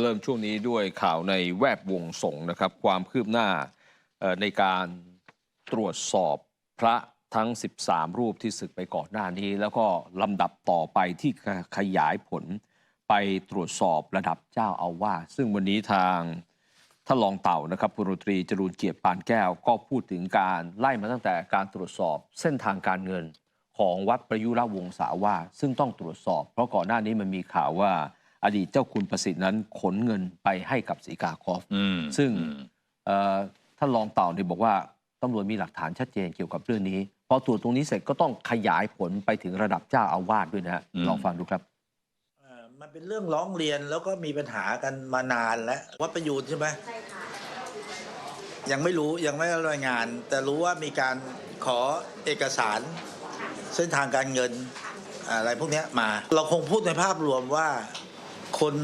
เริ่มช่วงนี้ด้วยข่าวในแวดวงสงฆ์นะครับ ความคืบหน้าในการตรวจสอบพระทั้ง 13 รูปที่ศึกไปก่อนหน้านี้ แล้วก็ลำดับต่อไปที่ขยายผลไปตรวจสอบระดับเจ้าอาวาสซึ่งวันนี้ทางท่านรองเต่านะครับพลตรีจรูนเกียรติปานแก้ว ก็พูดถึงการไล่มาตั้งแต่การตรวจสอบเส้นทางการเงินของวัดประยุรวงศาวาซึ่งต้องตรวจสอบ เพราะก่อนหน้านี้มันมีข่าวว่า อดีตเจ้าคุณประสิทธิ์นั้นขนเงินไปให้กับสีกาคอฟอืมซึ่งอืมเอ่อท่านรองเต่าเนี่ยบอกว่าตำรวจมีหลักฐานชัดเจนเกี่ยวกับเรื่องนี้พอตรวจตรงนี้เสร็จก็ต้องขยายผลไปถึงระดับเจ้าอาวาสด้วยนะฮะลองฟังดูครับเอ่อมันเป็นเรื่องร้องเรียนแล้วก็มีปัญหากันมานานแล้ววัดประยูนใช่ไหมใช่ค่ะยังไม่รู้ยังไม่ได้รายงาน แต่รู้ว่ามีการขอเอกสาร เส้นทางการเงินอะไรพวกเนี้ยมา เราคงพูดในภาพรวมว่า คน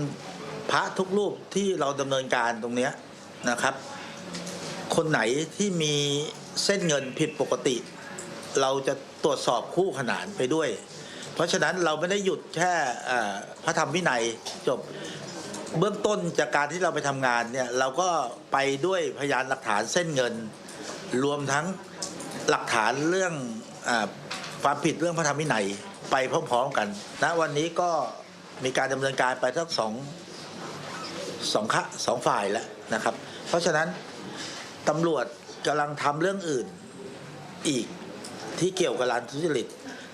พระทุกรูปที่เราดำเนินการตรงนี้นะครับ คนไหนที่มีเส้นเงินผิดปกติ เราจะตรวจสอบคู่ขนานไปด้วย เพราะฉะนั้นเราไม่ได้หยุดแค่พระธรรมวินัยจบเบื้องต้นจากการที่เราไปทำงานเนี่ยเราก็ไปด้วยพยานหลักฐานเส้นเงิน รวมทั้งหลักฐานเรื่องอความผิดเรื่องพระธรรมวินัยไปพร้อมๆกันณวันนี้ก็ มีการดำเนินการไปทั้งสองสองขะสองฝ่ายแล้วนะครับ เพราะฉะนั้นตำรวจกำลังทำเรื่องอื่นอีกที่เกี่ยวกับการทุจริต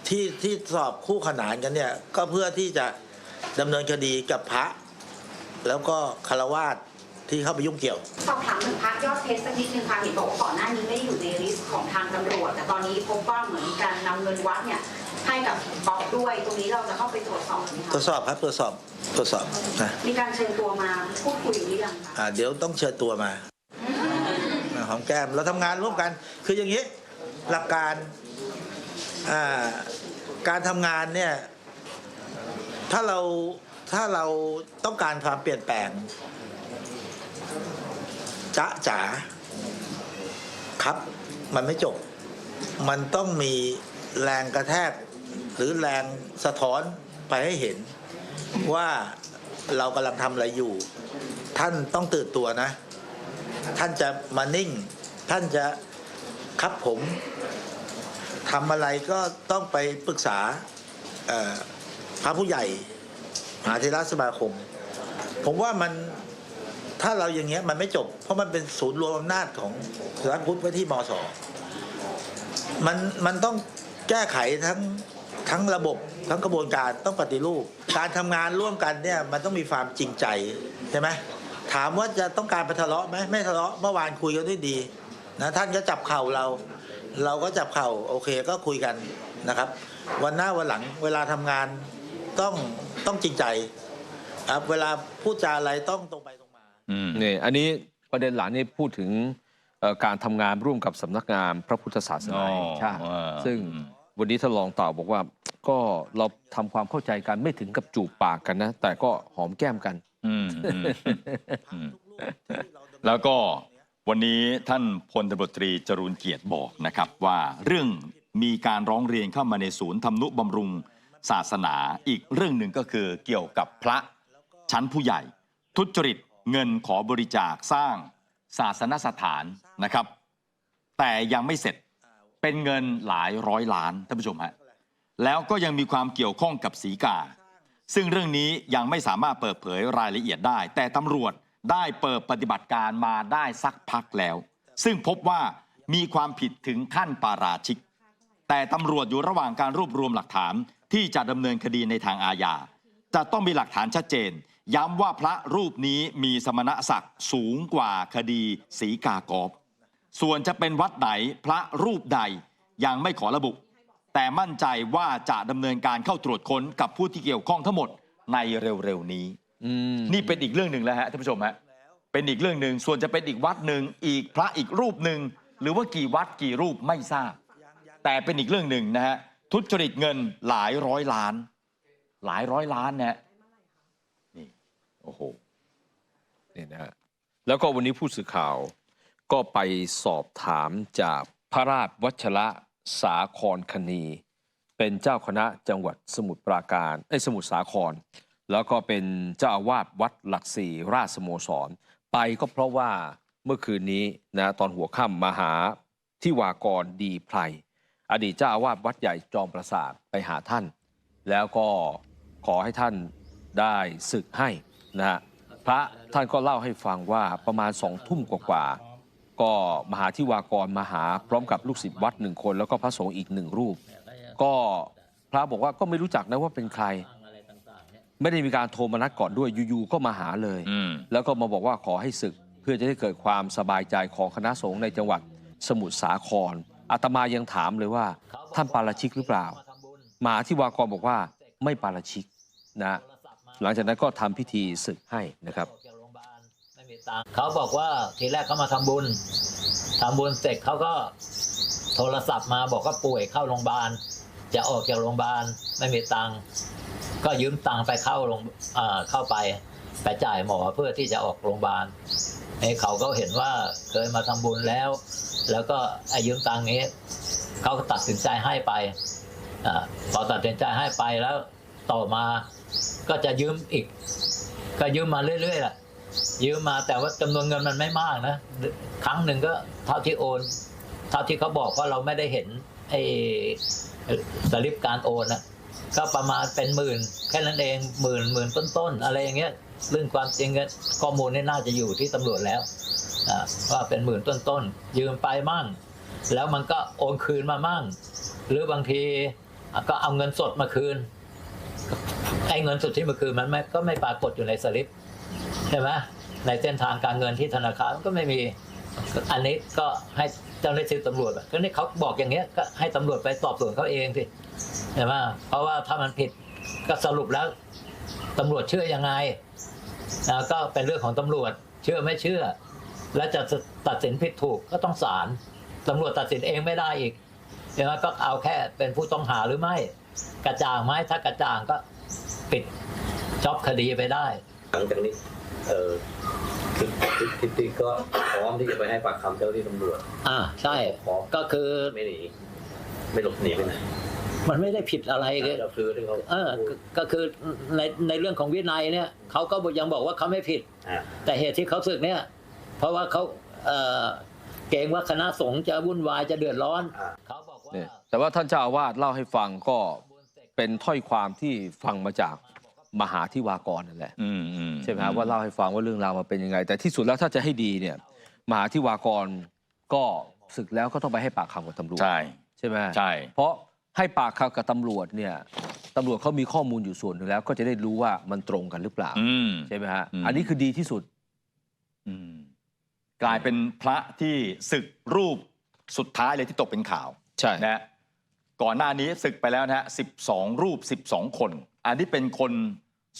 ที่ที่สอบคู่ขนานกันเนี่ยก็เพื่อที่จะดำเนินคดีกับพระ แล้วก็คารวาส ที่เข้าไปยุ่งเกี่ยว สอบถามถึงพักยอดเพชรสักนิดนึงค่ะเห็นบอกว่าก่อนหน้านี้ไม่ได้อยู่ในลิสต์ของทางตำรวจ แต่ตอนนี้พบว่าเหมือนการนำเงินวัดเนี่ยให้กับป๊อกด้วย ตรงนี้เราจะเข้าไปตรวจสอบไหมตรวคะจสอบครับตรวจสอบตรวจสอบนะมีการเชิญตัวมาพูดคุยหรือยังคะ อ่าเดี๋ยวต้องเชิญตัวมาอ่าหอมแก้มเราทำงานร่วมกัน คืออย่างนี้หลักการอ่าการทำงานเนี่ยถ้าเราถ้าเราต้องการความเปลี่ยนแปลง จ๊ะจ๋าครับ มันไม่จบ มันต้องมีแรงกระแทก หรือแรงสะท้อนไปให้เห็น ว่าเรากำลังทำอะไรอยู่ ท่านต้องตื่นตัวนะ ท่านจะมานิ่ง ท่านจะครับผมทำอะไรก็ต้องไปปรึกษาพระผู้ใหญ่มหาเทราสมาคม ผมว่ามัน ถ้าเราอย่างเงี้ยมันไม่จบ เพราะมันเป็นศูนย์รวมอำนาจของสำนักพุทธไว้ที่มศมันมันต้องแก้ไขทั้งทั้งระบบทั้งกระบวนการต้องปฏิรูป การทำงานร่วมกันเนี่ยมันต้องมีความจริงใจใช่ไหมถามว่าจะต้องการไปทะเลาะไหมไม่ทะเลาะเมื่อวานคุยกันด้วยดีนะท่านก็จับเข่าเรา เราก็จับเข่าโอเคก็คุยกันนะครับ วันหน้าวันหลังเวลาทำงานต้องต้องจริงใจครับเวลาพูดจาอะไรต้องตรงไป อืม นี่อันนี้ประเด็นหลังนี่พูดถึงเอ่อการทำงานร่วมกับสำนักงานพระพุทธศาสนาแห่งชาติอ๋อซึ่งอืม วันนี้ท่านรองเต่าบอกว่า ก็เราทำความเข้าใจกันไม่ถึงกับจูบปากกันนะ แต่ก็หอมแก้มกัน อืมอืมอืมแล้วก็วันนี้ท่านพลตบตรีจรูนเกียรติบอกนะครับว่าเรื่องมีการร้องเรียนเข้ามาในศูนย์ทำนุบำรุงศาสนา อีกเรื่องหนึ่งก็คือเกี่ยวกับพระชั้นผู้ใหญ่ ทุจริต เงินขอบริจาคสร้างศาสนสถานนะครับ แต่ยังไม่เสร็จเป็นเงินหลายร้อยล้านท่านผู้ชมฮะแล้วก็ยังมีความเกี่ยวข้องกับสีกา ซึ่งเรื่องนี้ยังไม่สามารถเปิดเผยรายละเอียดได้ แต่ตำรวจได้เปิดปฏิบัติการมาได้สักพักแล้ว ซึ่งพบว่ามีความผิดถึงขั้นปาราชิก แต่ตำรวจอยู่ระหว่างการรวบรวมหลักฐานที่จะดำเนินคดีในทางอาญาจะต้องมีหลักฐานชัดเจน ย้ำว่าพระรูปนี้มีสมณศักดิ์สูงกว่าคดีสีกากอบ ส่วนจะเป็นวัดไหนพระรูปใดยังไม่ขอระบุ แต่มั่นใจว่าจะดำเนินการเข้าตรวจค้นกับผู้ที่เกี่ยวข้องทั้งหมดในเร็วๆนี้อืมนี่เป็นอีกเรื่องหนึ่งแล้วฮะท่านผู้ชมฮะเป็นอีกเรื่องหนึ่งส่วนจะเป็นอีกวัดหนึ่งอีกพระอีกรูปหนึ่งหรือว่ากี่วัดกี่รูปไม่ทราบ แต่เป็นอีกเรื่องหนึ่งนะฮะทุจริตเงินหลายร้อยล้าน หลายร้อยล้านนะฮะนี่โอ้โหนี่นะฮะแล้วก็วันนี้ผู้สื่อข่าวก็ไปสอบถามจากพระราชวัชระสาครคณี เป็นเจ้าคณะจังหวัดสมุทรปราการไอ้สมุทรสาคร แล้วก็เป็นเจ้าอาวาสวัดหลักสี่ราชสโมสร ไปก็เพราะว่าเมื่อคืนนี้นะตอนหัวค่ำมาหาที่วากรดีไพรอดีตเจ้าอาวาสวัดใหญ่จอมประสาทไปหาท่าน แล้วก็ขอให้ท่านได้ศึกให้ นะฮะพระท่านก็เล่าให้ฟังว่าประมาณสองทุ่มกว่าๆก็มหาที่วากรมาหาพร้อมกับลูกศิษย์วัดหนึ่งคน แล้วก็พระสงฆ์อีกหนึ่งรูป ก็พระบอกว่าก็ไม่รู้จักนะว่าเป็นใคร ไม่ได้มีการโทรมานัดก่อนด้วยอยู่ๆก็มาหาเลยอืมแล้วก็มาบอกว่าขอให้ศึกเพื่อจะได้เกิดความสบายใจของคณะสงฆ์ในจังหวัดสมุทรสาครอาตมายังถามเลยว่า ท่านปาราชิกหรือเปล่า มหาที่วากรบอกว่าไม่ปาราชิกนะ หลังจากนั้นก็ทำพิธีศึกให้นะครับออกจากโรงพยาบาลไม่มีตังค์เขาบอกว่าทีแรกเขามาทำบุญทำบุญเสร็จเขาก็โทรศัพท์มาบอกว่าป่วยเข้าโรงพยาบาล จะออกจากโรงพยาบาลไม่มีตังค์ก็ยืมตังค์ไปเข้าโรงเอ่อเข้าไปไปจ่ายหมอเพื่อที่จะออกโรงพยาบาลไอ้เขาก็เห็นว่าเคยมาทำบุญแล้ว แล้วก็ไอ้ยืมตังค์นี้เขาก็ตัดสินใจให้ไปอพอตัดสินใจให้ไปแล้วต่อมา ก็จะยืมอีก ก็ยืมมาเรื่อยๆแหละยืมมาแต่ว่าจำนวนเงินมันไม่มากนะ ครั้งหนึ่งก็เท่าที่โอน เท่าที่เขาบอกว่าเราไม่ได้เห็นไอ้สลิปการโอนนะก็ประมาณเป็นหมื่น แค่นั้นเองหมื่นหมื่นต้นๆอะไรอย่างเงี้ยเรื่องความจริงข้อมูลนี่น่าจะอยู่ที่ตำรวจแล้วว่าเป็นหมื่นต้นๆยืมไปมั่ง แล้วมันก็โอนคืนมามั่ง หรือบางทีก็เอาเงินสดมาคืน ไอ้เงินสดที่มาคืนมันไม่ก็ไม่ปรากฏอยู่ในสลิปใช่ไหมในเส้นทางการเงินที่ธนาคารก็ไม่มีอันนี้ก็ให้เจ้าหน้าที่ตำรวจก็นี่เขาบอกอย่างเงี้ยก็ให้ตำรวจไปสอบสวนเขาเองสิใช่ไหมเพราะว่าถ้ามันผิดก็สรุปแล้วตำรวจเชื่อยังไงก็เป็นเรื่องของตำรวจเชื่อไม่เชื่อ และจะตัดสินผิดถูกก็ต้องศาลตำรวจตัดสินเองไม่ได้อีกใช่ไหมก็เอาแค่เป็นผู้ต้องหาหรือไม่ กระจ่างไหมถ้ากระจ่างก็ ปิดจ็อบคดีไปได้ หลังจากนี้ เออทิศทิศทิศทิศก็พร้อมที่จะไปให้ปากคำเจ้าหน้าที่ตำรวจ อ่าใช่พร้อมก็คือไม่หนีไม่หลบหนีไปไหนมันไม่ได้ผิดอะไรเลยเราคือที่เขาเออก็ก็คือในในเรื่องของวินัยเนี่ยเขาก็ยังบอกว่าเขาไม่ผิด อ่าแต่เหตุที่เขาสึกเนี่ย เพราะว่าเขาเออเกรงว่าคณะสงฆ์จะวุ่นวายจะเดือดร้อน อ่า เขาบอกว่า เนี่ยแต่ว่าท่านเจ้าอาวาสเล่าให้ฟังก็ เป็นถ้อยความที่ฟังมาจากมหาที่วากรนั่นแหละอืมอืมใช่ไหมครับว่าเล่าให้ฟังว่าเรื่องราวมันเป็นยังไง แต่ที่สุดแล้วถ้าจะให้ดีเนี่ยมหาที่วากรก็ศึกแล้วก็ต้องไปให้ปากคำกับตำรวจใช่ใช่ไหมใช่เพราะให้ปากคำกับตำรวจเนี่ยตำรวจเขามีข้อมูลอยู่ส่วนหนึ่งแล้ว ก็จะได้รู้ว่ามันตรงกันหรือเปล่าอืมใช่ไหมฮะอืมอันนี้คือดีที่สุดอืมกลายเป็นพระที่ศึกรูปสุดท้ายเลยที่ตกเป็นข่าวใช่นะฮะ ก่อนหน้านี้ศึกไปแล้วนะฮะ12 รูป 12 คน อันนี้เป็นคน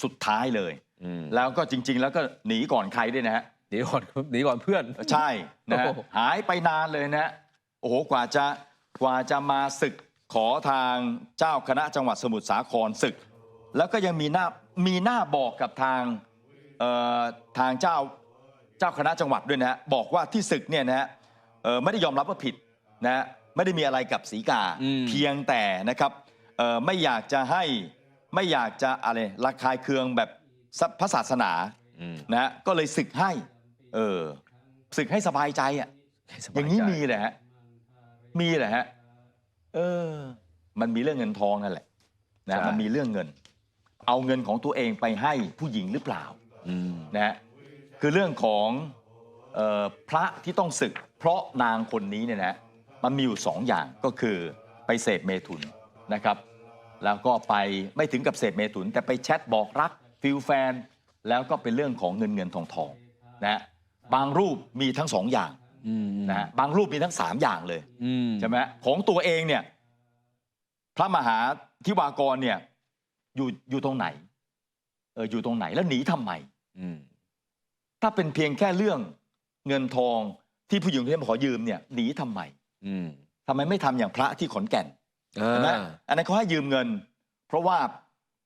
สุดท้ายเลย อืมแล้วก็จริง ๆ แล้วก็หนีก่อนใครด้วยนะฮะ หนีก่อนหนีก่อนเพื่อน ใช่นะฮะโอ้โห หายไปนานเลยนะฮะโอ้โหกว่าจะกว่าจะมาศึกขอทางเจ้าคณะจังหวัดสมุทรสาครศึก แล้วก็ยังมีหน้ามีหน้าบอกกับทางเอ่อทางเจ้าเจ้าคณะจังหวัดด้วยนะฮะบอกว่าที่ศึกเนี่ยนะฮะเอ่อไม่ได้ยอมรับว่าผิดนะฮะ ไม่ได้มีอะไรกับสีกา อืม เพียงแต่นะครับเอ่อไม่อยากจะให้ไม่อยากจะอะไรระคายเคืองแบบพระศาสนาอืมนะฮะก็เลยศึกให้เออศึกให้สบายใจอะให้สบอย่างนี้ใจมีแหละฮะ มีแหละฮะ เออ มันมีเรื่องเงินทองนั่นแหละนะ ใช่ มันมีเรื่องเงิน เอาเงินของตัวเองไปให้ผู้หญิงหรือเปล่าอืมนะฮะ คือเรื่องของเออพระที่ต้องศึก เพราะนางคนนี้เนี่ยนะ มันมีอยู่สองอย่างก็คือไปเสพเมถุนนะครับ แล้วก็ไปไม่ถึงกับเสพเมถุน แต่ไปแชทบอกรักฟิลแฟน แล้วก็เป็นเรื่องของเงินเงินทองทองนะฮะบางรูปมีทั้งสองอย่างอืมนะฮะบางรูปมีทั้งสามอย่างเลยอืมใช่ไหมของตัวเองเนี่ยพระมหาทิวากรเนี่ยอยู่อยู่ตรงไหนเอออยู่ตรงไหนแล้วหนีทำไมอืมถ้าเป็นเพียงแค่เรื่องเงินทองที่ผู้หญิงคนนี้มาขอยืมเนี่ยหนีทำไม อืม ทำไมไม่ทำอย่างพระที่ขอนแก่นเอเห็นไหมออันนั้นเขาให้ยืมเงิน เพราะว่า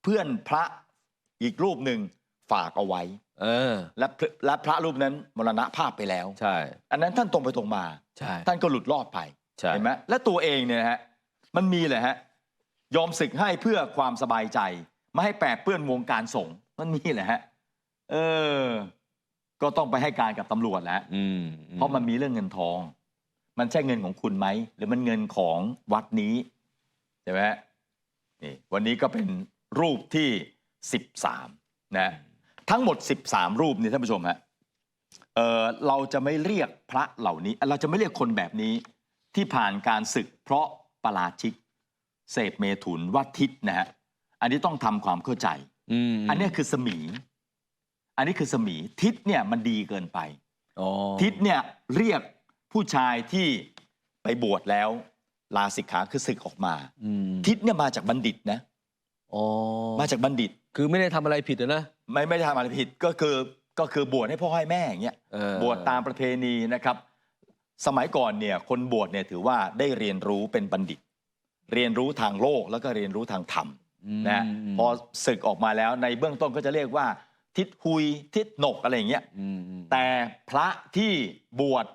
เพื่อนพระอีกรูปหนึ่งฝากเอาไว้ เออ และพระและพระรูปนั้นมรณภาพไปแล้ว ใช่ อันนั้นท่านตรงไปตรงมา ใช่ท่านก็หลุดรอดไป ใช่เห็นไหมและตัวเองเนี่ยนะฮะมันมีเลยฮะยอมศึกให้เพื่อความสบายใจ ไม่ให้แปดเปื้อนวงการสงฆ์มันมีแหละฮะเออ ก็ต้องไปให้การกับตำรวจแล้วอืมเพราะมันมีเรื่องเงินทอง มันใช่เงินของคุณไหม หรือมันเงินของวัดนี้ ใช่ไหมฮะนี่วันนี้ก็เป็นรูปที่ 13 นะ ทั้งหมด 13 รูปนี่ท่านผู้ชมฮะเออเราจะไม่เรียกพระเหล่านี้ เราจะไม่เรียกคนแบบนี้ที่ผ่านการศึกเพราะประราชิก เสพเมถุนว่าทิศนะฮะอันนี้ต้องทำความเข้าใจอืมอันเนี้ยคือสมี อันนี้คือสมีทิศเนี่ยมันดีเกินไปอ๋อทิศเนี่ยเรียก ผู้ชายที่ไปบวชแล้ว ลาสิกขาคือศึกออกมา อืมทิศเนี่ยมาจากบัณฑิตนะ อ๋อมาจากบัณฑิต คือไม่ได้ทำอะไรผิดอะนะไม่ไม่ได้ทำอะไรผิดก็คือก็คือบวชให้พ่อให้แม่อย่างเงี้ยเออบวชตามประเพณีนะครับ สมัยก่อนเนี่ยคนบวชเนี่ยถือว่าได้เรียนรู้เป็นบัณฑิต เรียนรู้ทางโลกแล้วก็เรียนรู้ทางธรรมนะมพอศึกออกมาแล้วในเบื้องต้นก็จะเรียกว่า ทิศหุยทิศหนกอะไรอย่างเงี้ยอืมอืมแต่พระที่บวช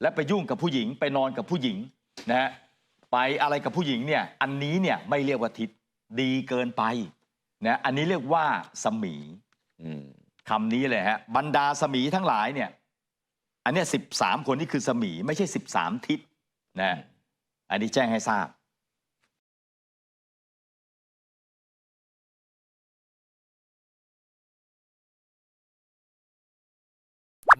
และไปยุ่งกับผู้หญิงไปนอนกับผู้หญิงนะฮะไปอะไรกับผู้หญิงเนี่ยอันนี้เนี่ยไม่เรียกว่าทิศดีเกินไปนะอันนี้เรียกว่าสมีอืมคำนี้เลยฮะบรรดาสมีทั้งหลายเนี่ย อันเนี้สิบสามคนนี่คือสมีไม่ใช่สิบสามทิศนะอันนี้แจ้งให้ทราบ